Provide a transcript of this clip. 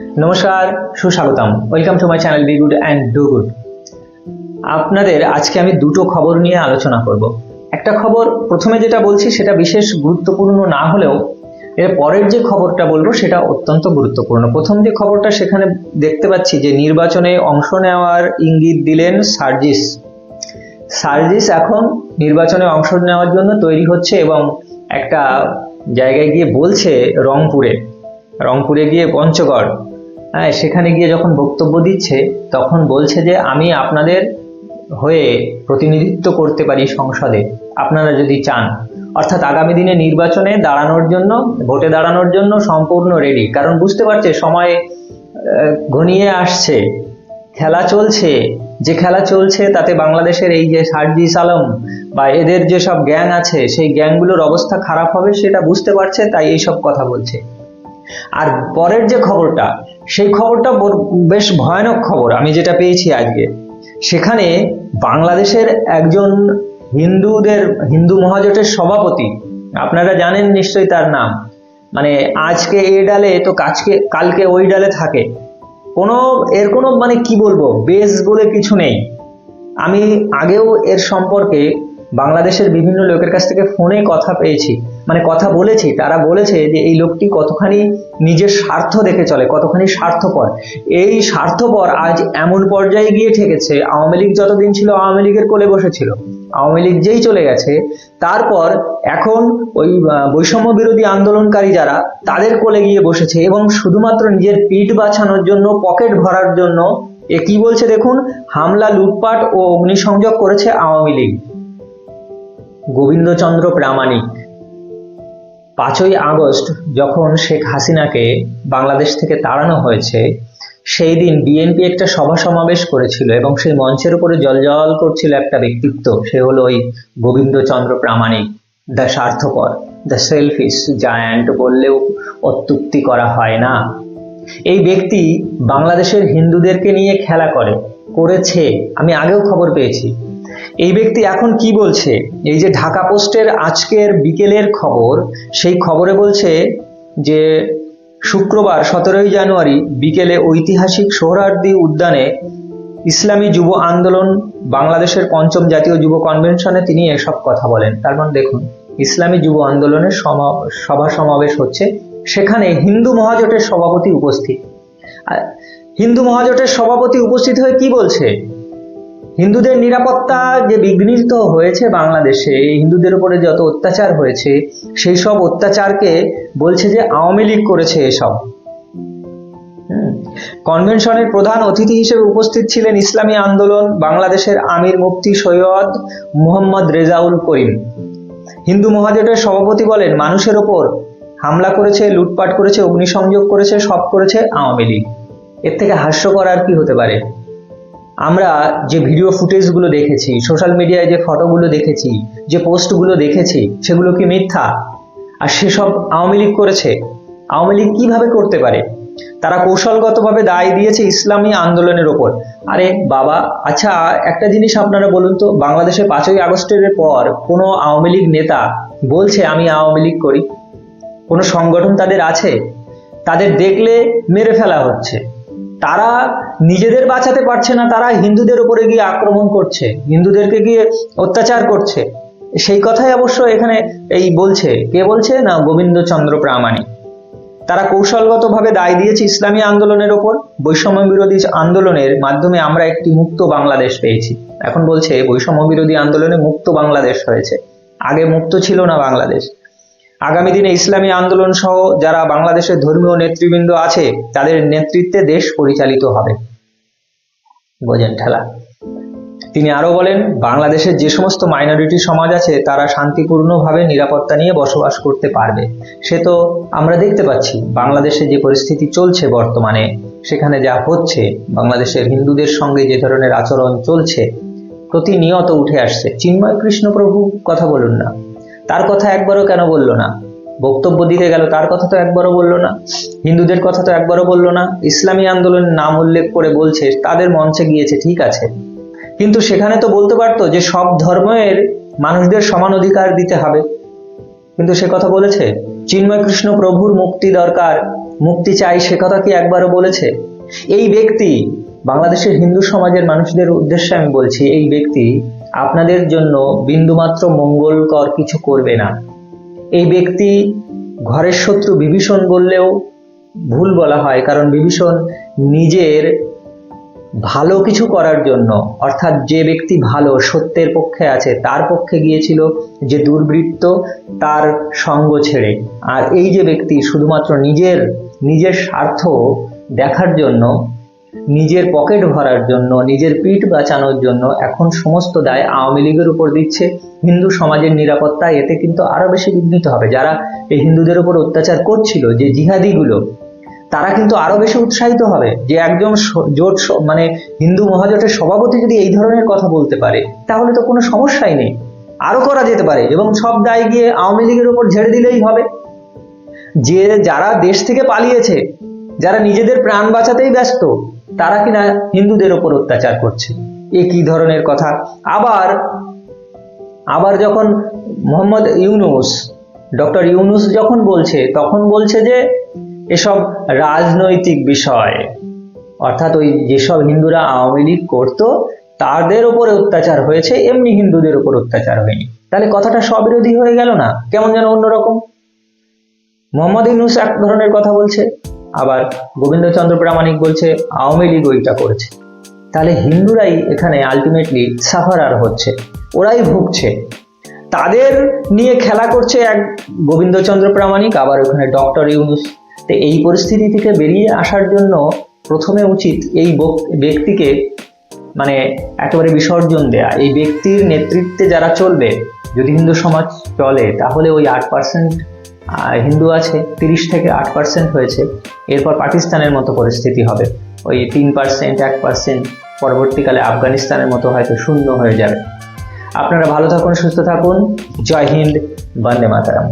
নমস্কার, সুস্বাগতম। Welcome to my channel be good and do good আপনাদের আজকে আমি দুটো খবর নিয়ে আলোচনা করব। একটা খবর, প্রথমে যেটা বলছি, সেটা বিশেষ গুরুত্বপূর্ণ না হলেও এর পরের যে খবরটা বলব, সেটা অত্যন্ত গুরুত্বপূর্ণ। প্রথম যে খবরটা, সেখানে দেখতে পাচ্ছি যে নির্বাচনে অংশ নেওয়ার ইঙ্গিত দিলেন সার্জিস। সার্জিস এখন নির্বাচনে অংশ নেওয়ার জন্য তৈরি হচ্ছে এবং একটা জায়গায় গিয়ে বলছে রংপুরে। রংপুরে গিয়ে পঞ্চগড় হ্যাঁ সেখানে গিয়ে যখন বক্তব্য দিচ্ছে, তখন বলছে যে, আমি আপনাদের হয়ে প্রতিনিধিত্ব করতে পারি সংসদে, আপনারা যদি চান। অর্থাৎ আগামী দিনে নির্বাচনে দাঁড়ানোর জন্য, ভোটে দাঁড়ানোর জন্য সম্পূর্ণ রেডি কারণ বুঝতে পারছে, সময় ঘনিয়ে আসছে, খেলা চলছে, যে খেলা চলছে তাতে বাংলাদেশের এই যে সার্জিস আলম বা এদের যেসব গ্যাং আছে, সেই গ্যাংগুলোর অবস্থা খারাপ হবে সেটা বুঝতে পারছে, তাই এইসব কথা বলছে। আর পরের যে খবরটা, সেই খবরটা বেশ ভয়ানক খবর, আমি যেটা পেয়েছি আজকে। সেখানে বাংলাদেশের একজন হিন্দুদের, হিন্দু মহাজোটের সভাপতি, আপনারা জানেন নিশ্চয়ই তার নাম মানে আজকে এই ডালে তো কাজকে, কালকে ওই ডালে থাকে। কোনো, এর কোনো মানে কি বলব বেস বলে কিছু নেই। আমি আগেও এর সম্পর্কে বাংলাদেশের বিভিন্ন লোকের কাছ থেকে ফোনে কথা পেয়েছি। মানে কথা বলেছি, তারা বলেছে যে এই লোকটি কতখানি নিজের স্বার্থ দেখে চলে, কতখানি স্বার্থপর। এই স্বার্থপর আজ এমন পর্যায়ে গিয়ে ঠেকেছে, আওয়ামী লীগ যতদিন ছিল আওয়ামী লীগের কোলে বসেছিল, আওয়ামী লীগ যেই চলে গেছে, তারপর এখন ওই বৈষম্য বিরোধী আন্দোলনকারী যারা, তাদের কোলে গিয়ে বসেছে এবং শুধুমাত্র নিজের পিঠ বাঁচানোর জন্য, পকেট ভরার জন্য, এ কি বলছে দেখুন, হামলা, লুটপাট ও অগ্নিসংযোগ করেছে আওয়ামী লীগ। গোবিন্দচন্দ্র প্রামাণিক। পাঁচই আগস্ট যখন শেখ হাসিনাকে বাংলাদেশ থেকে তাড়ানো হয়েছে, সেই দিন বিএনপি একটা সভা সমাবেশ করেছিল এবং সেই মঞ্চের উপরে জলজল করছিল একটা ব্যক্তিত্ব, সে হলো ওই গোবিন্দচন্দ্র প্রামাণিক, দ্য স্বার্থপর, দ্য সেলফিশ জায়ান্ট বললেও অত্যুক্তি করা হয় না। এই ব্যক্তি বাংলাদেশের হিন্দুদেরকে নিয়ে খেলা করে, করেছে। আমি আগেও খবর পেয়েছি। এই ব্যক্তি এখন কি বলছে? এই যে ঢাকা পোস্টের আজকের বিকেলের খবর, সেই খবরে বলছে যে শুক্রবার সতেরোই জানুয়ারি বিকেলে ঐতিহাসিক সোহরার্দি উদ্যানে ইসলামী যুব আন্দোলন, বাংলাদেশের পঞ্চম জাতীয় যুব কনভেনশনে তিনি এসব কথা বলেন। তার মানে দেখুন, ইসলামী যুব আন্দোলনের সভা সমাবেশ হচ্ছে, সেখানে হিন্দু মহাজোটের সভাপতি উপস্থিত। হিন্দু মহাজোটের সভাপতি উপস্থিত হয়ে কি বলছে? হিন্দুদের নিরাপত্তা যে বিঘ্নিত হয়েছে বাংলাদেশে হিন্দুদের উপরে যত অত্যাচার হয়েছে, সেই সব অত্যাচারকে বলছে যে আওয়ামী লীগ করেছে এসব। কনভেনশনের প্রধান অতিথি হিসেবে উপস্থিত ছিলেন ইসলামী আন্দোলন বাংলাদেশের আমির মুফতি সৈয়দ মুহাম্মদ রেজাউল করিম। হিন্দু মহাজোটের সভাপতি বলেন, মানুষের ওপর হামলা করেছে, লুটপাট করেছে, অগ্নিসংযোগ করেছে, সব করেছে আওয়ামী লীগ। এর থেকে হাস্যকর আর কি হতে পারে? আমরা যে ভিডিও ফুটেজগুলো দেখেছি সোশ্যাল মিডিয়ায় যে ফটোগুলো দেখেছি, যে পোস্টগুলো দেখেছি, সেগুলো কি মিথ্যা? আর সেসব আওয়ামী লীগ করেছে? আওয়ামী লীগ কীভাবে করতে পারে? তারা কৌশলগতভাবে দায় দিয়েছে ইসলামী আন্দোলনের ওপর। আরে বাবা আচ্ছা একটা জিনিস আপনারা বলুন তো, বাংলাদেশে পাঁচই আগস্টের পর কোনো আওয়ামী লীগ নেতা বলছে, আমি আওয়ামী লীগ করি কোনো সংগঠন তাদের আছে? তাদের দেখলে মেরে ফেলা হচ্ছে। তারা নিজেদের বাঁচাতে পারছে না, তারা হিন্দুদের উপরে গিয়ে আক্রমণ করছে, হিন্দুদেরকে গিয়ে অত্যাচার করছে। সেই কথাই অবশ্য এখানে এই বলছে। কে বলছে? না, গোবিন্দচন্দ্র প্রামাণিক। তারা কৌশলগতভাবে দায় দিয়েছে ইসলামী আন্দোলনের ওপর। বৈষম্য বিরোধী আন্দোলনের মাধ্যমে আমরা একটি মুক্ত বাংলাদেশ পেয়েছি। এখন বলছে বৈষম্য বিরোধী আন্দোলনে মুক্ত বাংলাদেশ হয়েছে। আগে মুক্ত ছিল না বাংলাদেশ। আগামী দিনে ইসলামী আন্দোলন সহ যারা বাংলাদেশের ধর্মীয় নেতৃবৃন্দ আছে, তাদের নেতৃত্বে দেশ পরিচালিত হবে। বোঝেন ঠেলা। তিনি আরও বলেন বাংলাদেশের যে সমস্ত মাইনরিটি সমাজ আছে, তারা শান্তিপূর্ণভাবে নিরাপত্তা নিয়ে বসবাস করতে পারবে। সে তো আমরা দেখতে পাচ্ছি, বাংলাদেশে যে পরিস্থিতি চলছে বর্তমানে, সেখানে যা হচ্ছে, বাংলাদেশের হিন্দুদের সঙ্গে যে ধরনের আচরণ চলছে, প্রতিনিয়ত উঠে আসছে। চিন্ময় কৃষ্ণ প্রভু কথা বলুন না। তার কথা একবারও কেন বলল না? বক্তব্য দিতে গেল, তার কথা তো একবারও বলল না। হিন্দুদের কথা তো একবারও বলল না। ইসলামী আন্দোলনের নাম উল্লেখ করে বলছে, তাদের মঞ্চে গিয়েছে, ঠিক আছে। কিন্তু সেখানে তো বলতে পারতো যে সব ধর্মের মানুষদের সমান অধিকার দিতে হবে। কিন্তু সে কথা বলেছে, চিন্ময় কৃষ্ণ প্রভুর মুক্তি দরকার। মুক্তি চাই সে কথা কি একবারও বলেছে? এই ব্যক্তি, বাংলাদেশের হিন্দু সমাজের মানুষদের উদ্দেশ্যে আমি বলছি, এই ব্যক্তি আপনাদের জন্য বিন্দুমাত্র মঙ্গলকর কিছু করবে না। এই ব্যক্তি ঘরের শত্রু বিভীষণ বললেও ভুল বলা হয়, কারণ বিভীষণ নিজের ভালো কিছু করার জন্য, অর্থাৎ যে ব্যক্তি ভালো সত্যের পক্ষে আছে, তার পক্ষে গিয়েছিল যে দুর্বৃত্ত তার সঙ্গ ছেড়ে। আর এই যে ব্যক্তি শুধুমাত্র নিজের নিজের স্বার্থ দেখার জন্য নিজের পকেট ভরার জন্য, নিজের পিঠ বাঁচানোর জন্য এখন সমস্ত দায় আওয়ামী লীগের উপর দিচ্ছে। হিন্দু সমাজের নিরাপত্তা এতে কিন্তু আরও বেশি বিঘ্নিত হবে। যারা এই হিন্দুদের উপর অত্যাচার করছিল, যে জিহাদিগুলো, তারা কিন্তু আরও বেশি উৎসাহিত হবে। যে একজন জোট মানে হিন্দু মহাজোটের সভাপতি যদি এই ধরনের কথা বলতে পারে, তাহলে তো কোনো সমস্যাই নেই। আরও করা যেতে পারে এবং সব দায় গিয়ে আওয়ামী লীগের উপর ঝেড়ে দিলেই হবে। যে যারা দেশ থেকে পালিয়েছে, যারা নিজেদের প্রাণ বাঁচাতেই ব্যস্ত তারা কিনা হিন্দুদের উপর অত্যাচার করছে। এ কি ধরনের কথা? আবার আবার যখন মোহাম্মদ ইউনুস, ডক্টর ইউনুস যখন বলছে, তখন বলছে যে এসব রাজনৈতিক বিষয়, অর্থাৎ ওই যেসব হিন্দুরা আওয়ামী লীগ করতো, তাদের উপরে অত্যাচার হয়েছে, এমনি হিন্দুদের উপর অত্যাচার হয়নি। তাহলে কথাটা স্ববিরোধী হয়ে গেল না? কেমন যেন অন্যরকম। মোহাম্মদ ইউনুস এক ধরনের কথা বলছে। আবার গোবিন্দচন্দ্র প্রামাণিক বলছে, আওয়ামী লীগ ওইটা করেছে। তাহলে হিন্দুরাই এখানে আলটিমেটলি সাফারার হচ্ছে, ওরাই ভুগছে। তাদের নিয়ে খেলা করছে এক গোবিন্দচন্দ্র প্রামাণিক, আবার ওখানে ডক্টর ইউনুস। তো এই পরিস্থিতি থেকে বেরিয়ে আসার জন্য প্রথমে উচিত এই ব্যক্তিকে মানে একেবারে বিসর্জন দেয়া। এই ব্যক্তির নেতৃত্বে যারা চলবে, যদি হিন্দু সমাজ চলে, তাহলে ওই আট পার্সেন্ট হিন্দু আছে, তিরিশ থেকে আট পার্সেন্ট হয়েছে। এরপর পাকিস্তানের মতো পরিস্থিতি হবে। ওই তিন পার্সেন্ট এক পার্সেন্ট পরবর্তীকালে আফগানিস্তানের মতো হয়তো শূন্য হয়ে যাবে। আপনারা ভালো থাকুন, সুস্থ থাকুন। জয় হিন্দ, বন্দে মাতারাম।